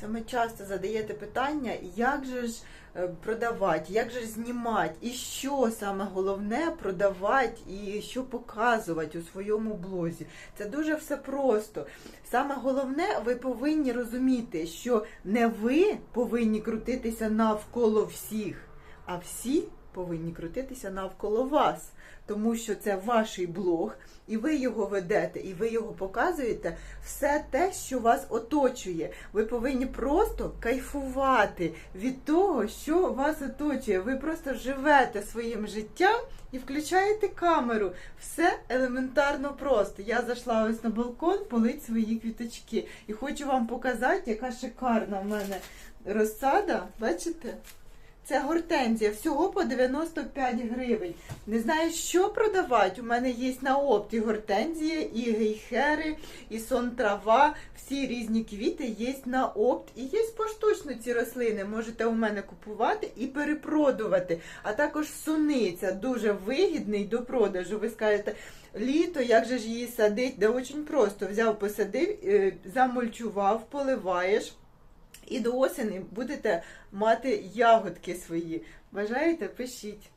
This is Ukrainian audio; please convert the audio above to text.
Саме часто задаєте питання, як же ж е, продавати, як же ж знімати, і що саме головне продавати, і що показувати у своєму блозі. Це дуже все просто. Саме головне, ви повинні розуміти, що не ви повинні крутитися навколо всіх, а всі повинні крутитися навколо вас. Тому що це ваш блог, і ви його ведете, і ви його показуєте все те, що вас оточує. Ви повинні просто кайфувати від того, що вас оточує. Ви просто живете своїм життям і включаєте камеру. Все елементарно просто. Я зайшла ось на балкон полить свої квіточки. І хочу вам показати, яка шикарна в мене розсада. Бачите? Це гортензія, всього по 95 гривень. Не знаю, що продавати. У мене є на опті гортензія, і гейхери, і сон трава. Всі різні квіти є на опт. І є поштучно ці рослини. Можете у мене купувати і перепродувати. А також суниця дуже вигідний до продажу. Ви скажете, літо, як же ж її садить? Да дуже просто. Взяв, посадив, е, замульчував, поливаєш. І до осені будете мати ягодки свої. Бажаєте? Пишіть.